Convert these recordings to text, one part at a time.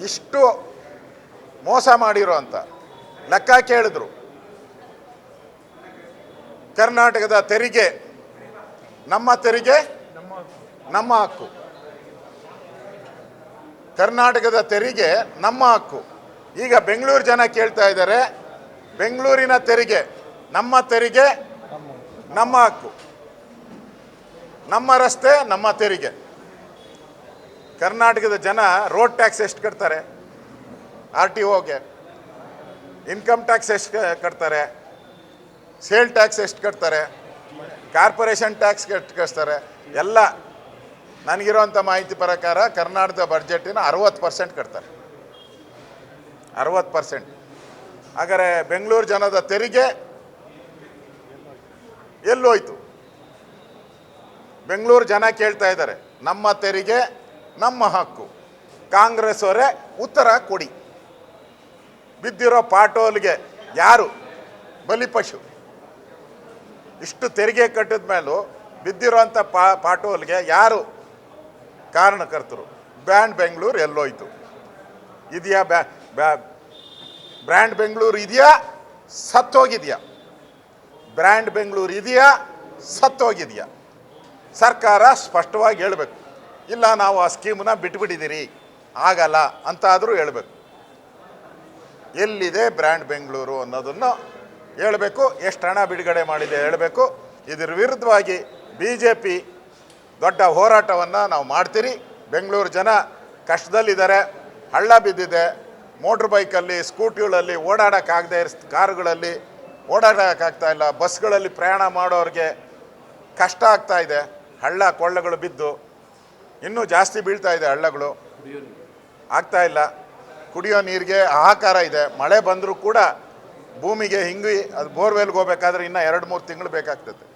ಇಷ್ಟು ಮೋಸ ಮಾಡಿರೋ ಅಂತ ಲೆಕ್ಕ ಕೇಳಿದ್ರು. ಕರ್ನಾಟಕದ ತೆರಿಗೆ ನಮ್ಮ ತೆರಿಗೆ, ನಮ್ಮ ಹಕ್ಕು. ಕರ್ನಾಟಕದ ತೆರಿಗೆ ನಮ್ಮ ಹಕ್ಕು. ಈಗ ಬೆಂಗಳೂರು ಜನ ಕೇಳ್ತಾ ಇದ್ದಾರೆ, ಬೆಂಗಳೂರಿನ ತೆರಿಗೆ ನಮ್ಮ ತೆರಿಗೆ, ನಮ್ಮ ಹಕ್ಕು. ನಮ್ಮ ರಸ್ತೆ, ನಮ್ಮ ತೆರಿಗೆ. ಕರ್ನಾಟಕದ ಜನ ರೋಡ್ ಟ್ಯಾಕ್ಸ್ ಎಷ್ಟು ಕಟ್ತಾರೆ? ಆರ್ ಟಿ ಒಗೆ. ಇನ್ಕಮ್ ಟ್ಯಾಕ್ಸ್ ಎಷ್ಟು ಕಟ್ತಾರೆ? ಸೇಲ್ ಟ್ಯಾಕ್ಸ್ ಎಷ್ಟು ಕಟ್ತಾರೆ? ಕಾರ್ಪೊರೇಷನ್ ಟ್ಯಾಕ್ಸ್ ಎಷ್ಟು ಕಟ್ತಾರೆ? ಎಲ್ಲ ನನಗಿರೋಂಥ ಮಾಹಿತಿ ಪ್ರಕಾರ ಕರ್ನಾಟಕದ ಬಡ್ಜೆಟಿನ ಅರವತ್ತು ಪರ್ಸೆಂಟ್ ಕಟ್ತಾರೆ. ಅರವತ್ತು ಪರ್ಸೆಂಟ್. ಹಾಗಾದರೆ ಬೆಂಗಳೂರು ಜನದ ತೆರಿಗೆ ಎಲ್ಲೋಯ್ತು. ಬೆಂಗಳೂರು ಜನ ಕೇಳ್ತಾ ಇದ್ದಾರೆ, ನಮ್ಮ ತೆರಿಗೆ ನಮ್ಮ ಹಕ್ಕು. ಕಾಂಗ್ರೆಸ್ ಅವರೇ ಉತ್ತರ ಕೊಡಿ. ಬಿದ್ದಿರೋ ಪಾಟೋಲ್ಗೆ ಯಾರು? ಬಲಿಪಶು ಇಷ್ಟು ತೆರಿಗೆ ಕಟ್ಟಿದ ಮೇಲೂ ಬಿದ್ದಿರೋಂಥ ಪಾ, ಪಾಟೋಲ್ಗೆ ಯಾರು ಕಾರಣಕರ್ತರು? ಬ್ಯಾಂಡ್ ಬೆಂಗಳೂರು ಎಲ್ಲೋಯ್ತು. ಇದೆಯಾ ಬ್ಯಾ ಬ್ಯಾ, ಬ್ರ್ಯಾಂಡ್ ಬೆಂಗಳೂರು ಇದೆಯಾ? ಸತ್ತೋಗಿದೆಯಾ? ಬ್ರ್ಯಾಂಡ್ ಬೆಂಗಳೂರು ಇದೆಯಾ? ಸತ್ತೋಗಿದೆಯಾ? ಸರ್ಕಾರ ಸ್ಪಷ್ಟವಾಗಿ ಹೇಳಬೇಕು. ಇಲ್ಲ, ನಾವು ಆ ಸ್ಕೀಮನ್ನ ಬಿಟ್ಬಿಟ್ಟಿದ್ದೀರಿ, ಆಗಲ್ಲ ಅಂತಾದರೂ ಹೇಳಬೇಕು. ಎಲ್ಲಿದೆ ಬ್ರ್ಯಾಂಡ್ ಬೆಂಗಳೂರು ಅನ್ನೋದನ್ನು ಹೇಳಬೇಕು, ಎಷ್ಟು ಹಣ ಬಿಡುಗಡೆ ಮಾಡಿದೆ ಹೇಳಬೇಕು. ಇದರ ವಿರುದ್ಧವಾಗಿ ಬಿ ಜೆ ಪಿ ದೊಡ್ಡ ಹೋರಾಟವನ್ನು ನಾವು ಮಾಡ್ತೀರಿ. ಬೆಂಗಳೂರು ಜನ ಕಷ್ಟದಲ್ಲಿದ್ದಾರೆ, ಹಳ್ಳ ಬಿದ್ದಿದೆ. ಮೋಟ್ರ್ ಬೈಕಲ್ಲಿ, ಸ್ಕೂಟಿಗಳಲ್ಲಿ ಓಡಾಡೋಕ್ಕಾಗದೇ ಇರ್ ಕಾರುಗಳಲ್ಲಿ ಓಡಾಡೋಕ್ಕಾಗ್ತಾ ಇಲ್ಲ. ಬಸ್ಗಳಲ್ಲಿ ಪ್ರಯಾಣ ಮಾಡೋರಿಗೆ ಕಷ್ಟ ಆಗ್ತಾ ಇದೆ. ಹಳ್ಳ ಕೊಳ್ಳಗಳು ಬಿದ್ದು ಇನ್ನೂ ಜಾಸ್ತಿ ಬೀಳ್ತಾ ಇದೆ ಹಳ್ಳಗಳು. ಆಗ್ತಾ ಇಲ್ಲ. ಕುಡಿಯೋ ನೀರಿಗೆ ಆಹಾಕಾರ ಇದೆ. ಮಳೆ ಬಂದರೂ ಕೂಡ ಭೂಮಿಗೆ ಹಿಂಗಿ ಅದು ಬೋರ್ವೆಲ್ಗೆ ಹೋಗ್ಬೇಕಾದ್ರೆ ಇನ್ನೂ ಎರಡು ಮೂರು ತಿಂಗಳು ಬೇಕಾಗ್ತದೆ.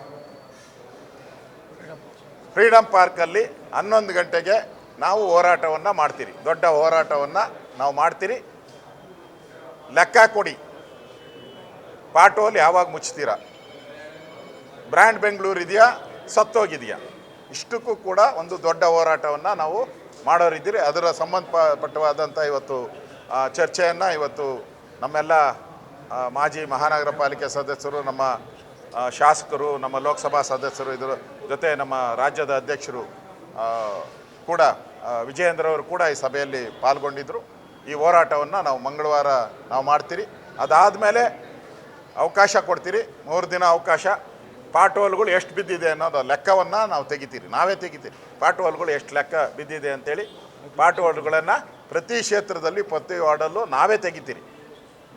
ಫ್ರೀಡಮ್ ಪಾರ್ಕಲ್ಲಿ ಹನ್ನೊಂದು ಗಂಟೆಗೆ ನಾವು ಹೋರಾಟವನ್ನು ಮಾಡ್ತೀರಿ. ದೊಡ್ಡ ಹೋರಾಟವನ್ನು ನಾವು ಮಾಡ್ತೀರಿ. ಲೆಕ್ಕ ಕೊಡಿ. ಪಾಟೋಲ್ ಯಾವಾಗ ಮುಚ್ತೀರಾ? ಬ್ರ್ಯಾಂಡ್ ಬೆಂಗಳೂರು ಇದೆಯಾ? ಸತ್ತೋಗಿದೆಯಾ? ಇಷ್ಟಕ್ಕೂ ಕೂಡ ಒಂದು ದೊಡ್ಡ ಹೋರಾಟವನ್ನು ನಾವು ಮಾಡೋರಿದ್ದೀರಿ. ಅದರ ಸಂಬಂಧಪಟ್ಟವಾದಂಥ ಇವತ್ತು ಚರ್ಚೆಯನ್ನು ಇವತ್ತು ನಮ್ಮೆಲ್ಲ ಮಾಜಿ ಮಹಾನಗರ ಪಾಲಿಕೆ ಸದಸ್ಯರು, ನಮ್ಮ ಶಾಸಕರು, ನಮ್ಮ ಲೋಕಸಭಾ ಸದಸ್ಯರು ಇದರ ಜೊತೆ ನಮ್ಮ ರಾಜ್ಯದ ಅಧ್ಯಕ್ಷರು ಕೂಡ ವಿಜಯೇಂದ್ರ ಅವರು ಕೂಡ ಈ ಸಭೆಯಲ್ಲಿ ಪಾಲ್ಗೊಂಡಿದ್ದರು ಈ ಹೋರಾಟವನ್ನು ನಾವು ಮಂಗಳವಾರ ನಾವು ಮಾಡ್ತೀರಿ. ಅದಾದಮೇಲೆ ಅವಕಾಶ ಕೊಡ್ತೀರಿ. ಮೂರು ದಿನ ಅವಕಾಶ. ಪಾಟೋಲ್ಗಳು ಎಷ್ಟು ಬಿದ್ದಿದೆ ಅನ್ನೋದು ಲೆಕ್ಕವನ್ನು ನಾವು ತೆಗಿತೀರಿ. ನಾವೇ ತೆಗಿತೀರಿ. ಪಾಟೋಲ್ಗಳು ಎಷ್ಟು ಲೆಕ್ಕ ಬಿದ್ದಿದೆ ಅಂತೇಳಿ ಪಾಟೋಲ್ಗಳನ್ನು ಪ್ರತಿ ಕ್ಷೇತ್ರದಲ್ಲಿ ಪ್ರತಿ ವಾರ್ಡಲ್ಲೂ ನಾವೇ ತೆಗಿತೀರಿ.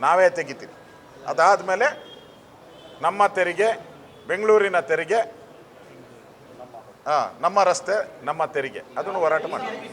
ನಾವೇ ತೆಗಿತೀರಿ. ಅದಾದಮೇಲೆ ನಮ್ಮ ತೆರಿಗೆ ಬೆಂಗಳೂರಿನ ತೆರಿಗೆ ಹಾಂ ನಮ್ಮ ರಸ್ತೆ ನಮ್ಮ ತೆರಿಗೆ. ಅದನ್ನು ಹೋರಾಟ ಮಾಡ್ತೀವಿ.